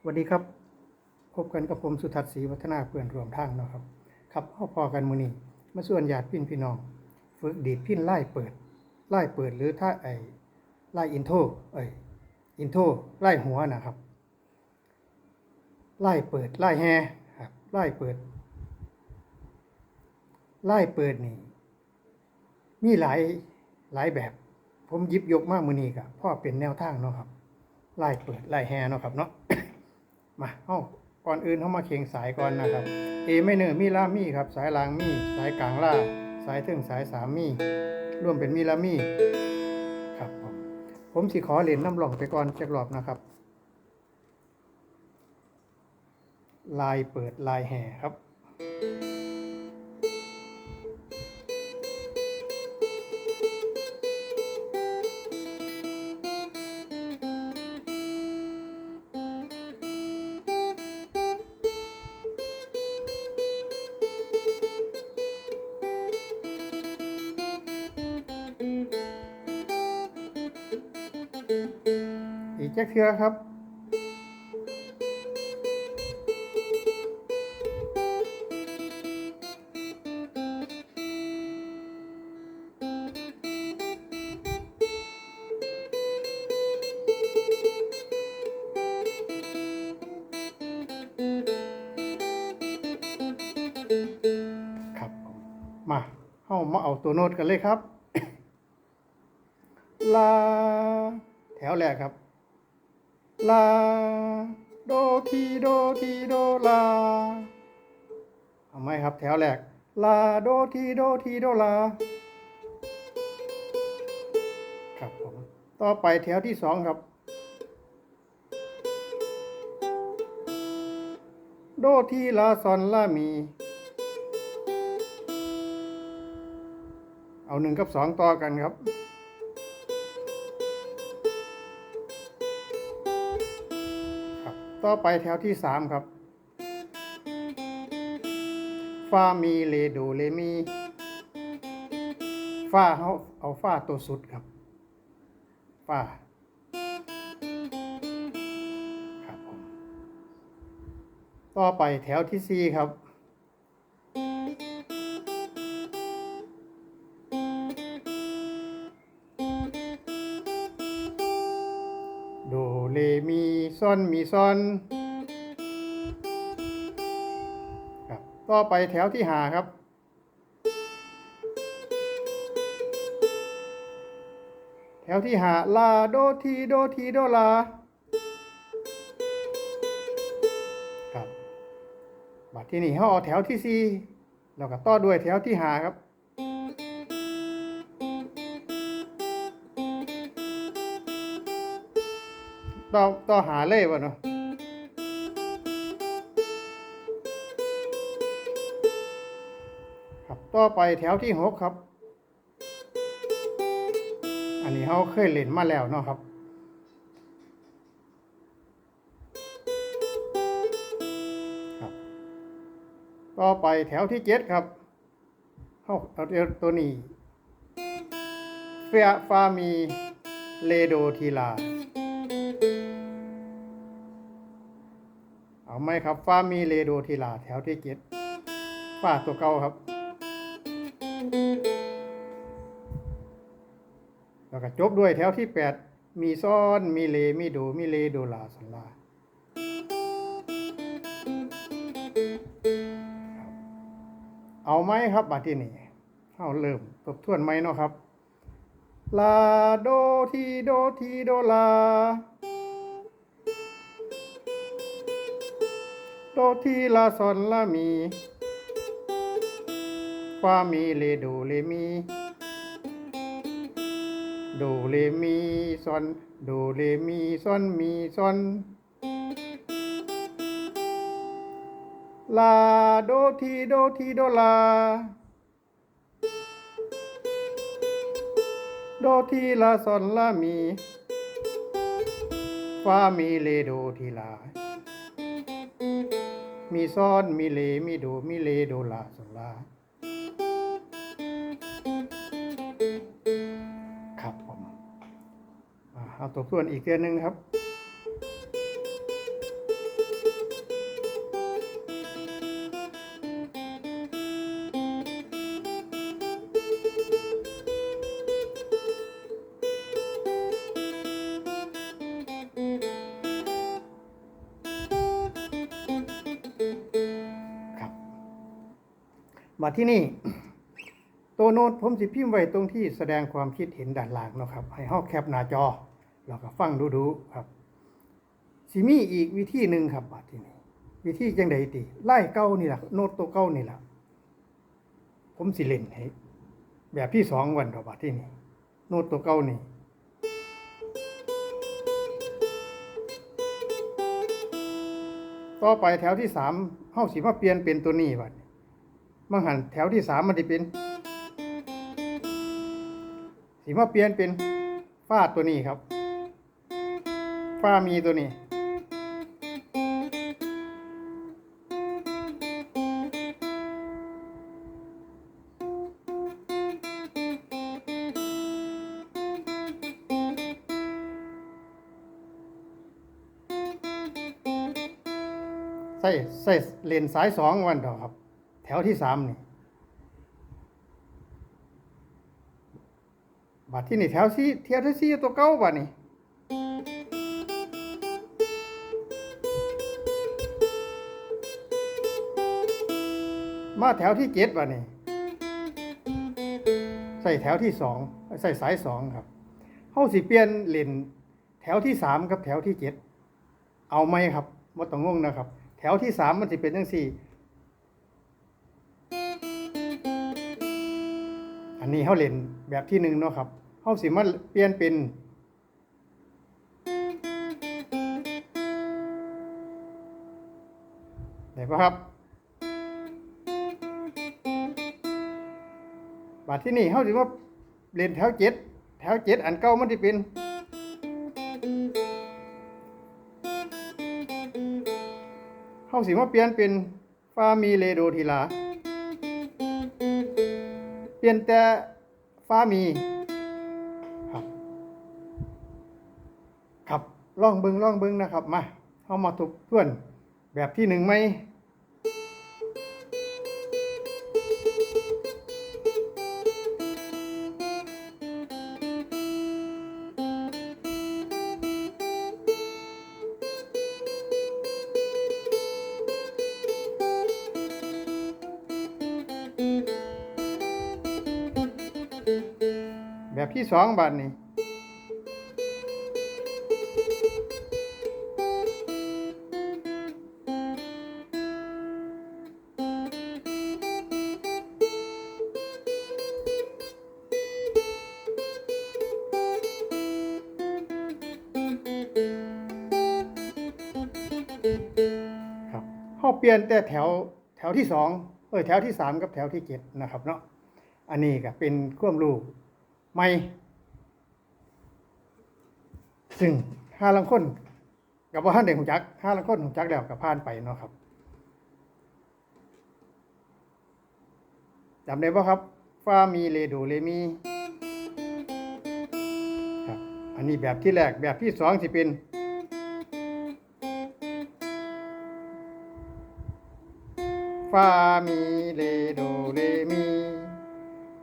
สวัสดีครับ พบกันกับผมสุทัศน์ศรีวัฒนาเพื่อนรวมทางเนาะครับ ครับพ่อพอกันมือนี้มาส่วนญาติพี่พี่น้อง ฝึกดีดพินไล่เปิด ไล่เปิดหรือถ้าไอไล่อินโทเอ้ยอินโทไล่หัวนะครับ ไล่เปิดไล่แฮครับไล่เปิด ไล่เปิดนี่มีหลายหลายแบบ ผมยิบยกมากมือนี้กับพ่อเป็นแนวทางเนาะครับไล่เปิดไล่แฮเนาะครับเนาะ มาเอ้าก่อนอื่นเข้ามาเคียงสายก่อนนะครับเอไม่เนอร์มีลามีครับ สายลางมี สายกลางล่า สายถึงสายสามมีรวมเป็นมีลามีครับผมผมสิขอเล่นน้ำหลองไปก่อนจักรอบนะครับ ลายเปิดลายแห่ครับ อีกจักเทือครับ ครับ มาเข้ามาเอาตัวโน้ตกันเลยครับ ลา แถวแรกครับ ลา โดทีโดทีโดลาเอาไหมครับแถวแรกลาโดทีโดทีโดลา ครับผมต่อไปแถวที่สองครับ โดทีลาซอนลามี เอาหนึ่งกับสองต่อกันครับ ต่อไปแถวที่สามครับฟามีเลโดเลมีฟาเขาเอาฟาตัวสุดครับฟาครับผมต่อไปแถวที่สี่ครับโดเลมี ซอนมีซอนครับต่อไปแถวที่หาครับ แถวที่หาลาโดทีโดทีโดลาครับบัดที่นี่เขาเอาแถวที่สี่แล้วก็ต่อด้วยแถวที่หาครับ ต่อต่อหาเลยวะเนาะครับต่อไปแถวที่หกครับ อันนี้เขาเคยเล่นมาแล้วเนาะครับครับ ต่อไปแถวที่เจ็ดครับเขาเอาเดียวตัวนี้เฟียฟามีเลโดทีลา เอาไหมครับฟ้ามีเลโดทีลาแถวที่เจ็ดฟ้าตัวเก่าครับ แล้วก็จบด้วยแถวที่แปดมีซ้อนมีเลมีโดมีเลโดลาสันลาเอาไหมครับบัดที่นี่เอาเริ่มทบทวนไหมเนาะครับลาโดทีโดทีโดลา โดทีลาซอนลามีฟามีเลโดเลมี โดเลมีซอนโดเลมีซอนมีซอนลาโดทีโดทีโดลา โดทีลาซอนลามีฟามีเลโดทีลา มีซ้อนมีเลมีโดมีเลโดลาโซลาครับผมเอาตัวส่วนอีกเทือหนึงครับ มาที่นี่ ตัวโน้ตผมสิพิมพ์ไว้ตรงที่แสดงความคิดเห็นด้านล่างเนาะครับ ให้เฮาแคปหน้าจอแล้วก็ฟังดูๆครับสิมีอีกวิธีหนึ่งครับบัดที่นี้วิธีจังใดติไล่เก้านี่แหละโน้ตตัวเก้านี่แหละผมสิเล่นให้แบบที่สองวันต่อบัดที่นี่โน้ตตัวเก้านี่ต่อไปแถวที่สามเฮาสิมาเปลี่ยนเป็นตัวนี้บัดนี้ มังหันแถวที่สามมันสิเป็นสิมาเปลี่ยนเป็นฟ้าตัวนี้ครับฟ้ามีตัวนี้ ใส่ใส่เลนสายสองวันเถอะครับ แถวที่สามนี่บัดที่นี่แถวสี่แถวที่สี่ตัวเก้าบัดนี่มาแถวที่เจ็ดบัดนี่ใส่แถวที่สองใส่สายสองครับเฮาสิเปลี่ยนเลนแถวที่สามกับแถวที่เจ็ดเอาไหมครับว่าต้องงงนะครับ แถวที่สามมันจะเป็นจังสี่ อันนี้เขาเล่นแบบที่หนึ่งเนาะครับเขาสิมาเปลี่ยนเป็นไหนปะครับบาทที่นี่เขาสิมาเล่นแถวเจ็ดแถวเจ็ดอันเก่ามันจะเป็นเฮาสิมาเปลี่ยนเป็นฟามีเลโดทีลา ลี่ยนแต่ฟามีครับ ครับลองเบิงลองเบิงนะครับมาเฮามาทบทวนแบบที่หนึ่งไหม แบบที่สองบาทนี้ครับเขาเปลี่ยนแต่แถวแถวที่สองเออแถวที่สามกับแถวที่เจ็ดนะครับเนาะอันนี้ก็เป็นความรู้ ใหม่ ซึ่งห้าลังคนกับว่าท่านเด็กของจักห้าลังคนของจักแล้วกับผ่านไปเนาะครับจำได้ป่ะครับฟามีเลโดเลมีครับอันนี้แบบที่แรกแบบที่สองสิเป็นฟามีเลโดเลมี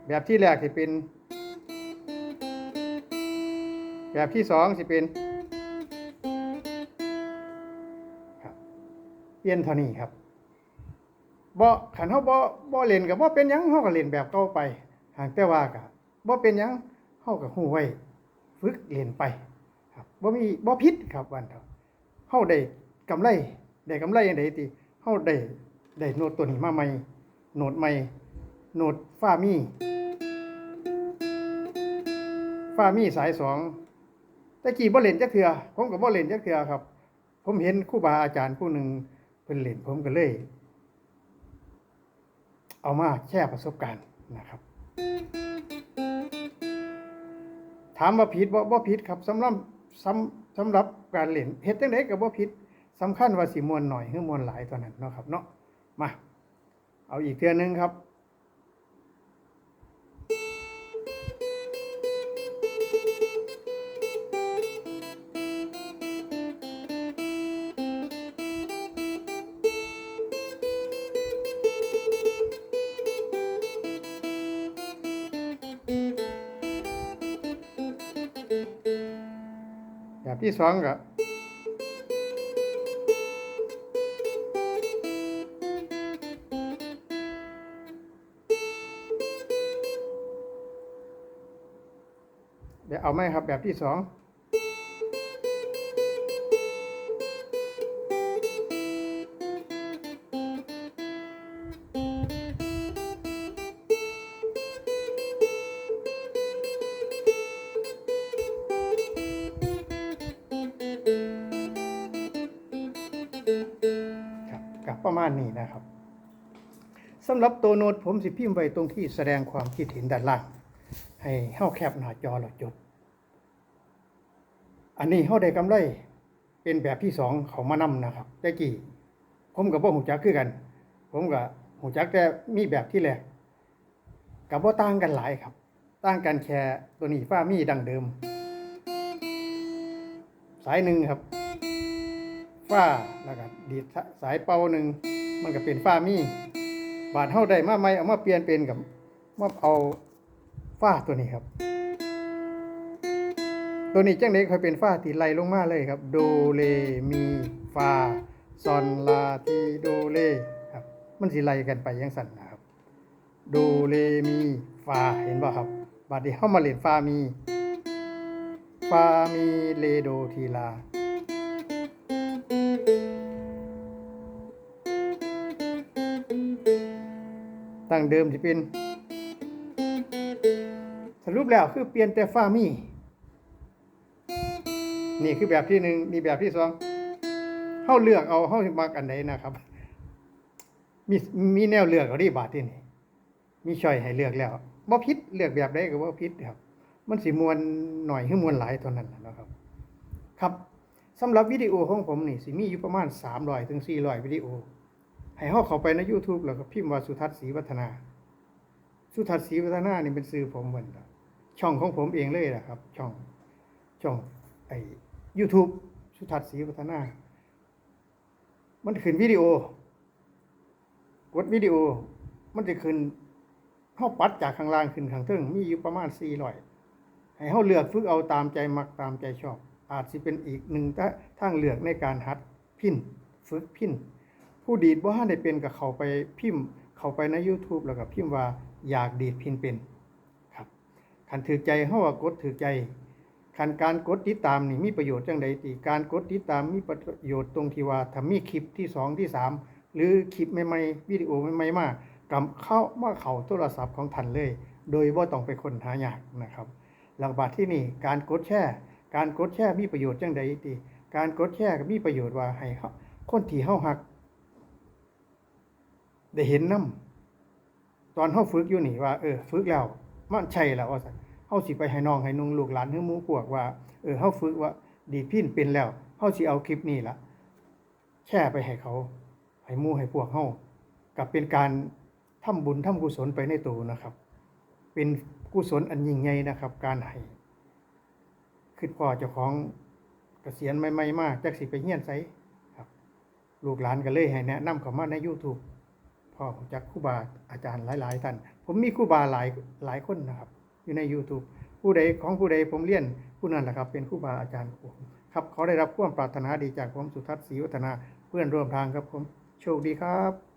แบบที่แรกสิเป็น แบบที่สองสิเป็นเปลี่ยนเท่านี้ครับบ่ขันเฮาบ่บ่เล่นกับบ่เป็นยังเฮาก็เล่นแบบเก่าไปหางแต่ว่าก็บ่เป็นยังเฮาก็ฮู้ไว้ฝึกเล่นไป ครับบ่มีบ่ผิดครับวันเถาะเฮาได้กำไรได้กำไรจังไดติเฮาได้ได้โน้ตตัวนี้มาใหม่โน้ตใหม่โน้ตฟ้ามีฟ้ามีสายสอง แต่กี้บ่เล่นจักเทือผมก็บ่เล่นจักเทือครับ ผมเห็นครูบาอาจารย์ผู้หนึ่งเพิ่นเล่นผมก็เลย เอามาแชร์ประสบการณ์นะครับ ถามว่าผิดบ่บ่ผิดครับสำหรับสำสำหรับการเล่นเฮ็ดจังไดก็บ่ผิดสำคัญว่าสิมวนหน่อยหรือมวนหลายเท่านั้นเนาะครับเนาะมา เอาอีกเทื่อนึงครับ ดับที่สองก็เดี๋ยวเอาไหมครับแบบที่สอง ประมาณนี้นะครับสำหรับตัวโน้ตผมสิพิมพ์ไว้ตรงที่แสดงความคิดเห็นด้านล่าง ให้เฮาแคปหน้าจอแล้วจด อันนี้เฮาได้กำไรเป็นแบบที่สองเขามานำนะครับแต่กี้ผมกับบ่หูจักคือกัน ผมกับหูจักแต่มีแบบที่แรกกับบ่ต่างกันหลายครับต่างกันแค่ตัวนี้ฟ้ามีดังเดิม สายหนึ่งครับ ฟ้าแล้วก็ดีดสายเป่าหนึ่งมันก็เป็นฟ้ามีบาดเฮาได้มาใหม่เอามาเปลี่ยนเป็นกับมาเอาฟ้าตัวนี้ครับ ตัวนี้จังได๋ค่อยเป็นฟ้าที่ไล่ลงมาเลยครับ โดเลมีฟาซอนลาทีโดเลครับ มันสิไล่กันไปจังซั่นนะครับ โดเลมีฟาเห็นบ่ครับบัดนี้เฮามาเล่นฟามีฟามีเลโดทีลา ตั้งเดิมที่เป็น สรุปแล้วคือเปลี่ยนแต่ฟ้ามี นี่คือแบบที่หนึ่งนี่แบบที่สองเฮาเลือกเอาเฮามักอันใดนนะครับ มีมีแนวเลือกเอาดิบาทที่นี่มีช้อยให้เลือกแล้วบ่ผิดเลือกแบบใดก็บ่ผิดครับ มันสิมวนหน่อยหรือมวนหลายเท่านั้นนะนะครับ ครับสำหรับวิดีโอของผมนี่สิมีอยู่ประมาณ300ถึง400วิดีโอ ให้เฮาเข้าไปใน YouTube แล้วก็พิมพ์ว่าสุทัศน์ศรีวัฒนา สุทัศน์ศรีวัฒนานี่เป็นชื่อผมเหมือนช่องของผมเองเลยนะครับ ช่องช่องไอ้ YouTube สุทัศน์ศรีวัฒนา มันขึ้นวิดีโอกดวิดีโอ มันจะขึ้นเฮาปัดจากข้างล่างขึ้นข้างเทิงมีอยู่ประมาณ400ให้เฮาเลือกฝึกเอาตามใจมักตามใจชอบ อาจสิเป็นอีกหนึ่งทางเลือกในการหัดพินฝึกพิน ผู้ดีดบ่ทันได้เป็นก็เข้าไปพิมพ์ เข้าไปใน YouTube แล้วก็พิมพ์ว่าอยากดีดพินเป็นครับคันถือใจเฮาว่ากดถือใจคันการกดติดตามนี่มีประโยชน์จังใดติการกดติดตามมีประโยชน์ตรงที่ว่าถ้ามีคลิปที่2ที่3หรือคลิปใหม่ๆวิดีโอใหม่ๆมากำเข้ามาเข้าโทรศัพท์ของท่านเลย โดยบ่ต้องไปค้นหายากนะครับ หลักบาทที่นี่การกดแชร์การกดแชร์มีประโยชน์จังใดติการกดแชร์ก็มีประโยชน์ว่าให้เขาคนที่เฮาฮัก ได้เห็นนํตอนเฮาฝึกอยู่นี่ว่า เออฝึกแล้วมันใช่แล้วว่าซั่นเฮาสิไปให้น้องให้นุ่งลูกหลานหรือหมู่พวกว่าเออเฮาฝึกว่าดีพินเป็นแล้วเฮาสิเอาคลิปนี้ล่ะแชร์ไปให้เขาให้หมู่ให้พวกเฮากับเป็นการทำบุญทำกุศลไปในตัวนะครับ เป็นกุศลอันยิ่งใหญ่นะครับ การให้คิดพอเจ้าของเกษียณใหม่ๆมากจักสิไปเฮียนไสครับ ลูกหลานก็เลยให้แนะนำเข้ามาใน YouTube พ่อผมจากครูบาอาจารย์หลาย ๆ ท่าน ผมมีครูบาหลายหลายคนนะครับ อยู่ใน YouTube ผู้ใดของผู้ใดผมเรียนผู้นั้นแหละครับ เป็นครูบาอาจารย์ของผมครับเขาได้รับความปรารถนาดีจากผมสุทัศน์ศรีวัฒนาเพื่อนร่วมทางครับผมโชคดีครับ